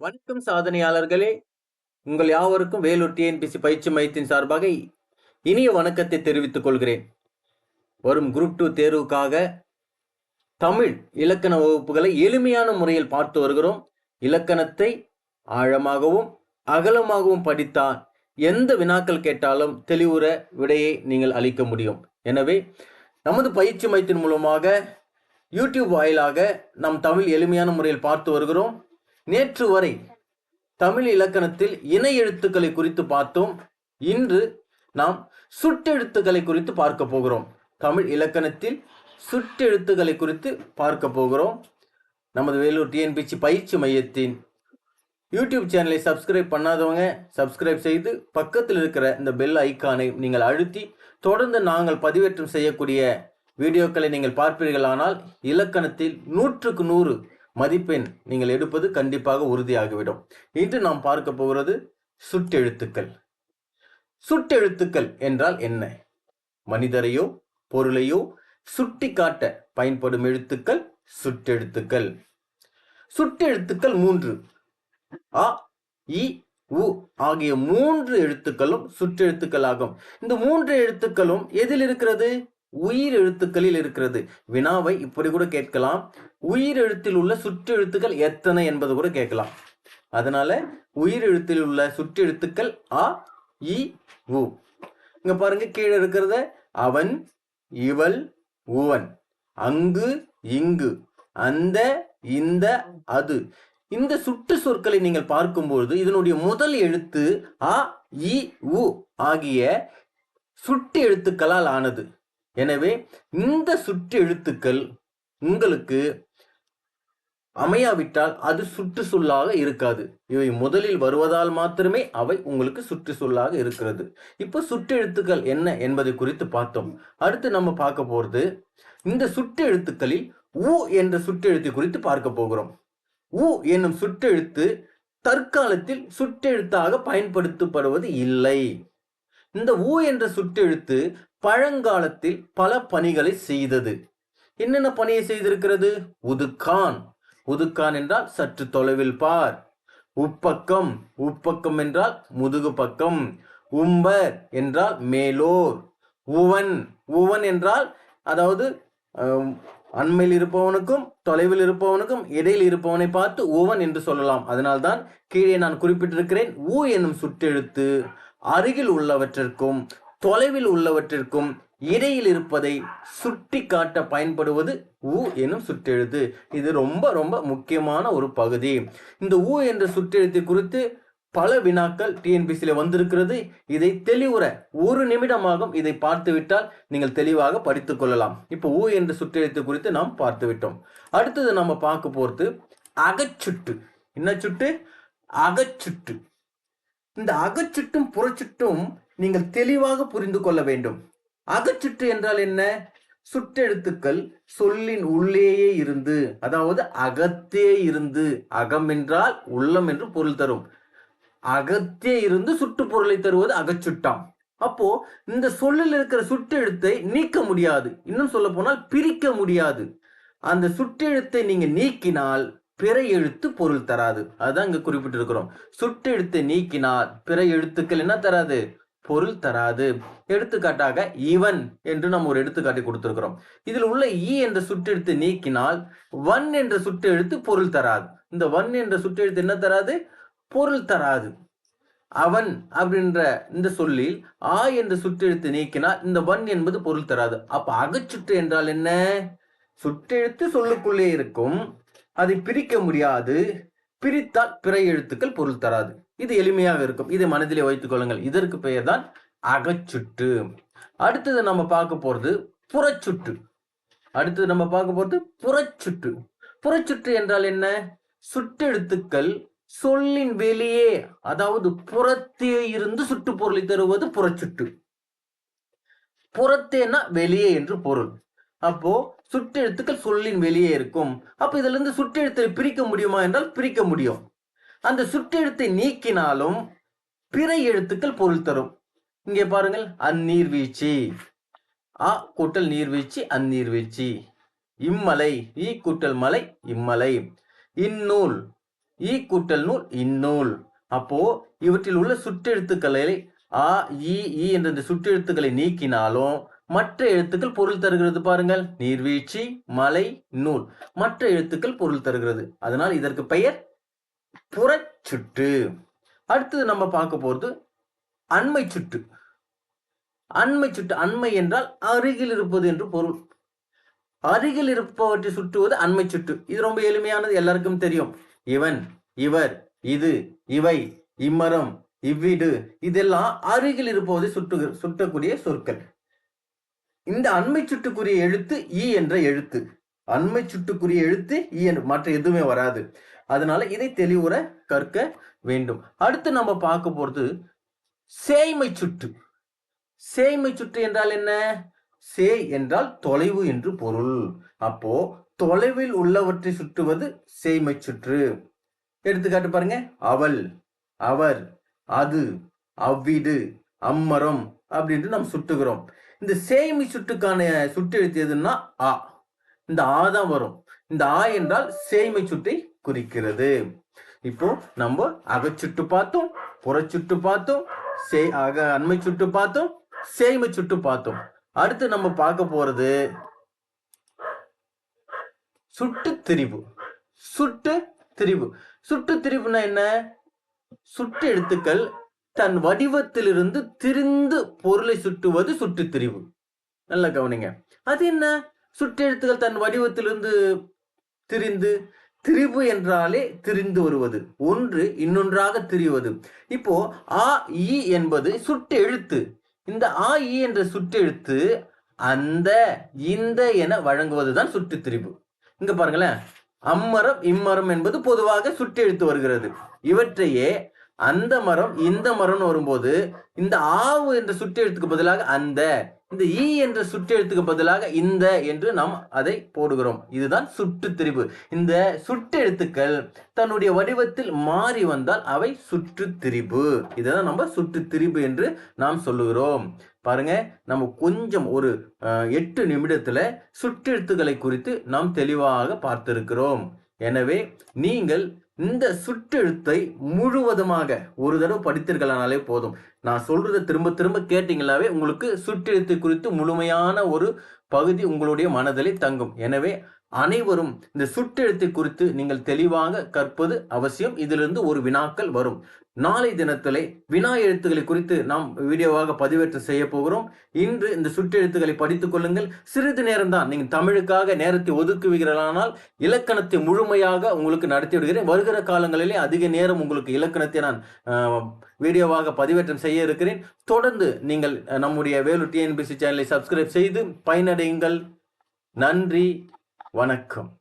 வணக்கம் சாதனையாளர்களே. உங்கள் யாவருக்கும் வேலூர் டிஎன்பிசி பயிற்சி மையத்தின் சார்பாக இனிய வணக்கத்தை தெரிவித்துக் கொள்கிறேன். வரும் குரூப் டூ தேர்வுக்காக தமிழ் இலக்கண வகுப்புகளை எளிமையான முறையில் பார்த்து வருகிறோம். இலக்கணத்தை ஆழமாகவும் அகலமாகவும் படித்தால் எந்த வினாக்கள் கேட்டாலும் தெளிவுற விடையை நீங்கள் அளிக்க முடியும். எனவே நமது பயிற்சி மையத்தின் மூலமாக யூடியூப் வாயிலாக நாம் தமிழ் எளிமையான முறையில் பார்த்து வருகிறோம். நேற்று வரை தமிழ் இலக்கணத்தில் இணை எழுத்துக்களை குறித்து பார்த்தோம். இன்று நாம் சுட்டெழுத்துக்களை குறித்து பார்க்க போகிறோம். தமிழ் இலக்கணத்தில் சுட்டெழுத்துக்களை குறித்து பார்க்க போகிறோம். நமது வேலூர் டிஎன்பிசி பயிற்சி மையத்தின் யூடியூப் சேனலை சப்ஸ்கிரைப் பண்ணாதவங்க சப்ஸ்கிரைப் செய்து பக்கத்தில் இருக்கிற இந்த பெல் ஐக்கானை நீங்கள் அழுத்தி தொடர்ந்து நாங்கள் பதிவேற்றம் செய்யக்கூடிய வீடியோக்களை நீங்கள் பார்ப்பீர்களானால் இலக்கணத்தில் நூற்றுக்கு நூறு மதிப்பெண் நீங்கள் எடுப்பது கண்டிப்பாக உறுதியாகிவிடும். இன்று நாம் பார்க்க போகிறது சுட்டெழுத்துக்கள். சுட்டெழுத்துக்கள் என்றால் என்ன? மனிதரையோ பொருளையோ சுட்டி காட்ட பயன்படும் எழுத்துக்கள் சுட்டெழுத்துக்கள். சுட்டெழுத்துக்கள் மூன்று. அ இ உ ஆகிய மூன்று எழுத்துக்களும் சுற்றெழுத்துக்கள் ஆகும் இந்த மூன்று எழுத்துக்களும் எதில் இருக்கிறது? உயிர் எழுத்துக்களில் இருக்கிறது. வினாவை இப்படி கூட கேட்கலாம். உயிர் எழுத்தில் உள்ள சுற்றெழுத்துக்கள் எத்தனை என்பது கூட கேட்கலாம். அதனால உயிர் எழுத்தில் உள்ள சுற்றெழுத்துக்கள் அ இ உ. இங்க பாருங்க கீழே இருக்கிறத அவன் இவள் உவன். அங்கு இங்கு. அந்த இந்த அது. இந்த சுற்று சொற்களை நீங்கள் பார்க்கும்பொழுது இதனுடைய முதல் எழுத்து அ இ உ ஆகிய சுட்டு எழுத்துக்களால் ஆனது. எனவே இந்த சுற்று எழுத்துக்கள் உங்களுக்கு அமையாவிட்டால் அது சுற்று சொல்லாக இருக்காது. இவை முதலில் வருவதால் மாத்திரமே அவை உங்களுக்கு சுற்று சொல்லாக இருக்கிறது. இப்போ சுற்றெழுத்துக்கள் என்ன என்பதை குறித்து பார்த்தோம். அடுத்து நம்ம பார்க்க போகிறது இந்த சுற்றெழுத்துக்களில் உ என்ற சுற்றெழுத்து குறித்து பார்க்க போகிறோம். உ என்னும் சுற்றெழுத்து தற்காலத்தில் சுற்றெழுத்தாக பயன்படுத்தப்படுவது இல்லை. இந்த ஊ என்ற சுற்றெழுத்து பழங்காலத்தில் பல பணிகளை செய்தது. என்னென்ன பணியை செய்திருக்கிறது? உதுக்கான். உதுக்கான் என்றால் சற்று தொலைவில் பார். உப்பக்கம். உப்பக்கம் என்றால் முதுகு பக்கம். உம்பர் என்றால் மேலோர். உவன். உவன் என்றால் அதாவது அண்மையில் இருப்பவனுக்கும் தொலைவில் இருப்பவனுக்கும் இடையில் இருப்பவனை பார்த்து உவன் என்று சொல்லலாம். அதனால்தான் கீழே நான் குறிப்பிட்டிருக்கிறேன். ஊ என்னும் சுட்டெழுத்து அருகில் உள்ளவற்றிற்கும் தொலைவில் உள்ளவற்றிற்கும் இடையில் இருப்பதை சுட்டி காட்ட பயன்படுவது ஊ எனும் சுற்றெழுத்து இது ரொம்ப ரொம்ப முக்கியமான ஒரு பகுதி. இந்த ஊ என்ற சுற்றெழுத்து குறித்து பல வினாக்கள் டிஎன்பிசியில் வந்திருக்கிறது. இதை தெளிவுற ஒரு நிமிடமாகும் இதை பார்த்துவிட்டால் நீங்கள் தெளிவாக படித்து கொள்ளலாம். இப்போ ஊ என்ற சுற்றெழுத்து குறித்து நாம் பார்த்து விட்டோம் அடுத்தது நம்ம பார்க்க போகிறது அகச்சுட்டு. என்ன சுட்டு? அகச்சுட்டு. இந்த அகச்சுட்டும் புறச்சுட்டும் நீங்கள் தெளிவாக புரிந்து கொள்ள வேண்டும். அகச்சுற்று என்றால் என்ன? சுற்றெழுத்துக்கள் சொல்லின் உள்ளேயே இருந்து அதாவது அகத்தே இருந்து அகம் என்றால் உள்ளம் என்று பொருள் தரும். அகத்தே இருந்து சுட்டுப்பொருளை தருவது அகச்சுட்டாம். அப்போ இந்த சொல்லில் இருக்கிற சுட்டெழுத்தை நீக்க முடியாது. இன்னும் சொல்ல போனால் பிரிக்க முடியாது. அந்த சுட்டெழுத்தை நீங்க நீக்கினால் பிற எழுத்து பொருள் தராது. அதுதான் இங்க குறிப்பிட்டிருக்கிறோம். சுட்டெழுத்தை நீக்கினால் பிற எழுத்துக்கள் என்ன தராது? பொருள் தராது. எடுத்துக்காட்டாக இவன் என்று நம்ம ஒரு எடுத்துக்காட்டி கொடுத்திருக்கிறோம். இதில் உள்ள ஈ என்ற சுட்டெழுத்தை நீக்கினால் வன் என்ற சுட்டெழுத்து பொருள் தராது. இந்த வன் என்ற சுட்டெழுத்து என்ன தராது? பொருள் தராது. அவன் அப்படின்ற இந்த சொல்லில் ஆ என்ற சுட்டெழுத்து நீக்கினால் இந்த வன் என்பது பொருள் தராது. அப்ப அகச்சுட்டு என்றால் என்ன? சுட்டெழுத்து சொல்லுக்குள்ளே இருக்கும். அதை பிரிக்க முடியாது. பிரித்தால் பிற எழுத்துக்கள் பொருள் தராது. இது எளிமையாக இருக்கும். இதை மனதிலே வைத்துக் கொள்ளுங்கள். இதற்கு பெயர் தான் அகச்சுட்டு. அடுத்தது நம்ம பார்க்க போறது புறச்சுட்டு. அடுத்தது நம்ம பார்க்க போறது புறச்சுட்டு. புறச்சுட்டு என்றால் என்ன? சுட்டெழுத்துக்கள் சொல்லின் வெளியே அதாவது புறத்தே இருந்து சுட்டு பொருளை தருவது புறச்சுட்டு. புறத்தேனா வெளியே என்று பொருள். அப்போ சுற்றெழுத்துக்கள் சொல்லின் வெளியே இருக்கும். அப்ப இதுல இருந்து சுற்றெழுத்தை பிரிக்க முடியுமா என்றால் பிரிக்க முடியும். அந்த சுற்றெழுத்தை நீக்கினாலும் பிற எழுத்துக்கள் பொருள் தரும். இங்கே பாருங்கள் அந்நீர்வீழ்ச்சி அ கூட்டல் நீர்வீழ்ச்சி அந்நீர்வீழ்ச்சி இம்மலை ஈ கூட்டல் மலை இம்மலை இந்நூல் ஈ கூட்டல் நூல் இந்நூல் அப்போ இவற்றில் உள்ள சுற்றெழுத்துக்களை ஆ இ என்ற இந்த சுற்றெழுத்துக்களை நீக்கினாலும் மற்ற எழுத்துக்கள் பொருள் தருகிறது பாருங்கள். நீர்வீழ்ச்சி மலை நூல். மற்ற எழுத்துக்கள் பொருள் தருகிறது. அதனால் இதற்கு பெயர் புறச்சுட்டு அடுத்தது நம்ம பார்க்க போகிறது அண்மை சுட்டு அண்மை சுட்டு அண்மை என்றால் அருகில் இருப்பது என்று பொருள். அருகில் இருப்பவற்றை சுட்டுவது அண்மை சுட்டு இது ரொம்ப எளிமையானது எல்லாருக்கும் தெரியும். இவன் இவர் இது இவை இம்மரம் இவ்வீடு இதெல்லாம் அருகில் இருப்பவதை சுட்டு சுட்டக்கூடிய சொற்கள். இந்த அண்மை சுட்டுக்குரிய எழுத்து இ என்ற எழுத்து. அண்மை சுட்டுக்குரிய எழுத்து இ என்று மற்ற எதுவுமே வராது. அதனால இதை தெளிவுற கற்க வேண்டும். அடுத்து நம்ம பார்க்க போறது சேய்மை சுட்டு. சேய்மை சுற்று என்றால் என்ன? சேய் என்றால் தொலைவு என்று பொருள். அப்போ தொலைவில் உள்ளவற்றை சுற்றுவது சேய்மை சுற்று. எடுத்துக்காட்டு பாருங்க. அவள் அவர் அது அவ்வீடு அம்மரம் அப்படின்ட்டு நம்ம சுட்டுகிறோம் இந்த சேமி சுட்டுக்கான சுட்டு எழுத்து எதுன்னா ஆ. இந்த ஆ தான் வரும். இந்த ஆ என்றால் சேமி சுட்டை குறிக்கிறது. இப்போ நம்ம அகச்சுட்டு பார்த்தோம் புறச்சுட்டு பார்த்தோம் சே அக அண்மை சுட்டு பார்த்தோம் சேமை சுட்டு பார்த்தோம். அடுத்து நம்ம பார்க்க போறது சுட்டு திரிவு சுட்டு திரிவு சுட்டு திரிவுனா என்ன? சுட்டு எழுத்துக்கள் தன் வடிவத்திலிருந்து திரிந்து பொருளை சுட்டுவது சுட்டு திரிவு நல்லா கவனிங்க. அது என்ன? சுட்டெழுத்துக்கள் தன் வடிவத்திலிருந்து திரிந்து திரிவு என்றாலே திரிந்து வருவது. ஒன்று இன்னொன்றாக திரிவது. இப்போ ஆ இ என்பது சுட்டு எழுத்து. இந்த ஆ இ என்ற சுட்டெழுத்து அந்த இந்த என வழங்குவதுதான் சுட்டு திரிவு இங்க பாருங்களேன். அம்மரம் இம்மரம் என்பது பொதுவாக சுட்டெழுத்து வருகிறது. இவற்றையே அந்த மரம் இந்த மரம்னு வரும்போது இந்த ஆவு என்ற சுட்டெழுத்துக்கு பதிலாக அந்த இந்த ஈ என்ற சுட்டெழுத்துக்கு பதிலாக இந்த என்று நாம் அதை போடுகிறோம். இதுதான் சுட்டு திரிபு. இந்த சுட்டெழுத்துக்கள் தன்னுடைய வடிவத்தில் மாறி வந்தால் அவை சுற்று திரிபு. இதுதான் நம்ம சுற்று திரிபு என்று நாம் சொல்லுகிறோம். பாருங்க நம்ம கொஞ்சம் ஒரு எட்டு நிமிடத்துல சுற்றெழுத்துக்களை குறித்து நாம் தெளிவாக பார்த்திருக்கிறோம். எனவே நீங்கள் இந்த சுற்றெழுத்தை முழுவதுமாக ஒரு தடவை படித்தீர்களானாலே போதும். நான் சொல்றதை திரும்ப திரும்ப கேட்டீங்களாவே உங்களுக்கு சுற்றெழுத்து குறித்து முழுமையான ஒரு பகுதி உங்களுடைய மனதிலே தங்கும். எனவே அனைவரும் இந்த சுற்றெழுத்தை குறித்து நீங்கள் தெளிவாக கற்பது அவசியம். இதிலிருந்து ஒரு வினாக்கள் வரும். நாளை தினத்திலே வினா எழுத்துக்களை குறித்து நாம் வீடியோவாக பதிவேற்றம் செய்ய போகிறோம். இன்று இந்த சுற்றெழுத்துக்களை படித்துக் கொள்ளுங்கள். சிறிது நேரம் தான் நீங்கள் தமிழுக்காக நேரத்தை ஒதுக்குவீர்களானால் இலக்கணத்தை முழுமையாக உங்களுக்கு நடத்தி விடுகிறேன் வருகிற காலங்களிலே அதிக நேரம் உங்களுக்கு இலக்கணத்தை நான் வீடியோவாக பதிவேற்றம் செய்ய இருக்கிறேன். தொடர்ந்து நீங்கள் நம்முடைய வேலு டிஎன்பிசி சேனலை சப்ஸ்கிரைப் செய்து பயனடையுங்கள். நன்றி. வணக்கம்.